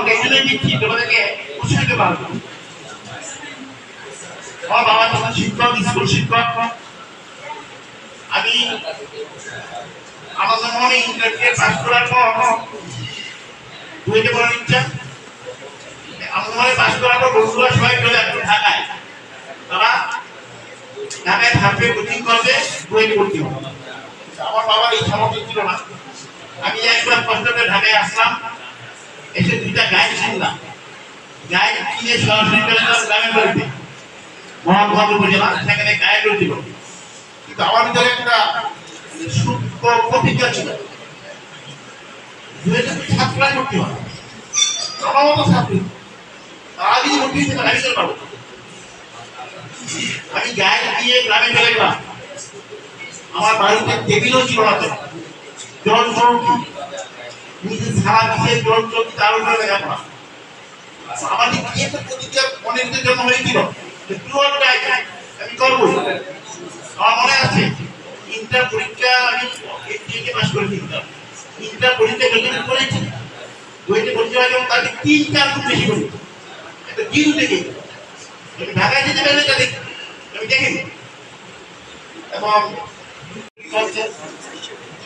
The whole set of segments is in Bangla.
রং এই দিচ্ছি তোমাদেরকে উৎসাহিত পারব আমার বাবা তখন শিক্ষক, স্কুল শিক্ষক। আমি আমার মনে ইন্টারভিউ পাস করার পর বুয়েটে পড়ার ইচ্ছা? আমার পাস করার পর বন্ধুরা সবাই চলে আসবে ঢাকায়। তারা ঢাকায় থাকবে কোচিং করবে বুয়েটে ভর্তি হবে। আমার বাবার এই সামর্থ্য ছিল না। আমি একবার কষ্ট করে ঢাকায় আসলাম। এসে দুইটা গাইড কিনলাম গাইড কিনে সরাসরি চলে গেলাম গ্রামের বাড়িতে সেখানে গাইড দিল। কিন্তু আমার ভিতরে একটা সূক্ষ্ম প্রতিজ্ঞা ছিল। আমার আমি পাবো আমি গ্রামে চলে গেলাম। আমার বাড়িতে টেবিলও ছিল না তো। জল নিজে সারা দেশে জল চৌকি তার উপরে লেখাপড়া আমাদের কি একটা প্রতিজ্ঞা মনের জন্ম হয়েছিল? আমি করব। আমার মনে আছে ইন্টার পরীক্ষা আমি এইচএসসি পাস করে দিতাম ইন্টার পরীক্ষা যতদিন করেছি, দুইটা পরীক্ষা যেমন তাদের তিন চার গুণ বেশি করি। একটা দিন থেকে আমি ঢাকায় যেতে পারলে তাদের আমি দেখিনি এবং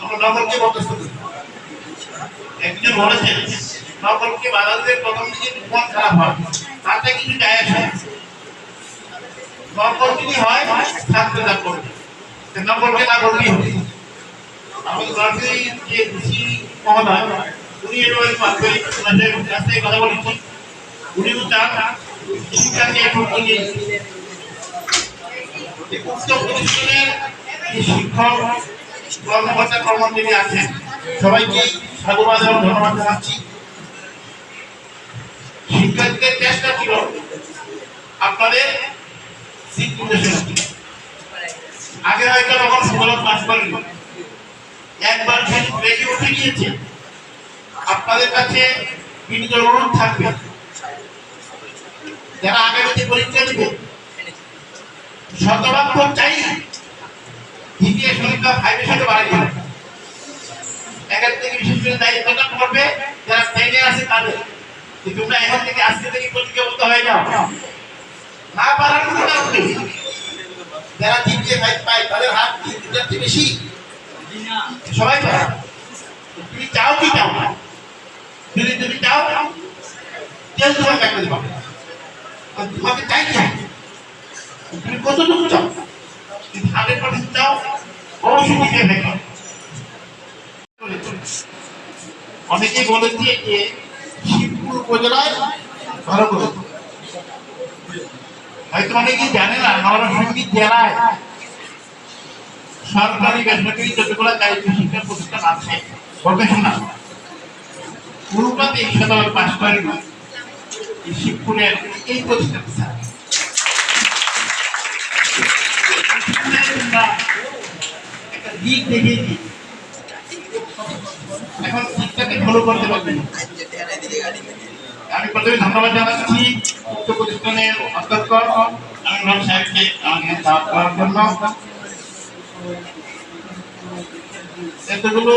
আমরা নগরকে বরদাস্ত করি একজন বলেছেন নগরকে বাধা দিলে প্রথম দিকে মন খারাপ হয়। তাতে কিছু যায় আসে? না। নগর যদি হয় ছাত্র লাভ করবে। নগরকে না করলেই হবে। আমাদের যে কৃষি মহোদয়, উনি পাঁচবাড়ি ওনাদের কাছে কথা বলেছি। উনিও চান শিক্ষাকে এখন প্রতিষ্ঠানের শিক্ষক, কর্মকর্তা কর্মচারী আছেন, সবাইকে সাধুবাদ এবং ধন্যবাদ জানাচ্ছি শিক্ষার্থীদের চেষ্টা ছিল আপনাদের আগে হয়তো তখন সুবলক পাস করেনি। একবার ব্রেকে উঠে গিয়েছে। আপনাদের কাছে বিনীত অনুরোধ থাকবে। যারা আগামীতে পরীক্ষা দেবে, শতভাগ তো চাই দ্বিতীয় সংখ্যা ফাইভের সাথে বাড়াই থেকে দায়িত্বটা করবে যারা ট্রেনে আছে তাদের। তোমরা থেকে আজকে থেকে প্রতিজ্ঞাবদ্ধ হয়ে না পারার কোনো কারণ নেই। যারা পায়, তাদের হাত তিনটার চেয়ে বেশি? সবাই পায়। তুমি চাও কি চাও না? যদি তুমি চাও কেউ তোমাকে একটা দিবা। তোমাকে চাই চাই তুমি কতটুকু চাও? হান্ড্রেড পার্সেন্ট চাও, অবশ্যই দিকে ভেঙে অনেকেই বলেছে? যে শিবপুর উপজেলায় ভালো করে। হয়তো অনেকেই জানে না নরসিংদী জেলায় সরকারি বেসরকারি যতগুলো দায়িত্ব শিক্ষা প্রতিষ্ঠান আছে প্রফেশনাল পুরোটাতে শতভাগ পাশ করেনি। এই শিবপুরের এই প্রতিষ্ঠান একটা দিক দেখিয়েছি। এখন দিকটাকে ফলো করতে পারবেন আমি প্রথমে ধন্যবাদ জানাচ্ছি উক্ত প্রতিষ্ঠানের অধ্যক্ষ আমিনুল সাহেবকে। আমাকে দাওয়াত করার জন্য। এতগুলো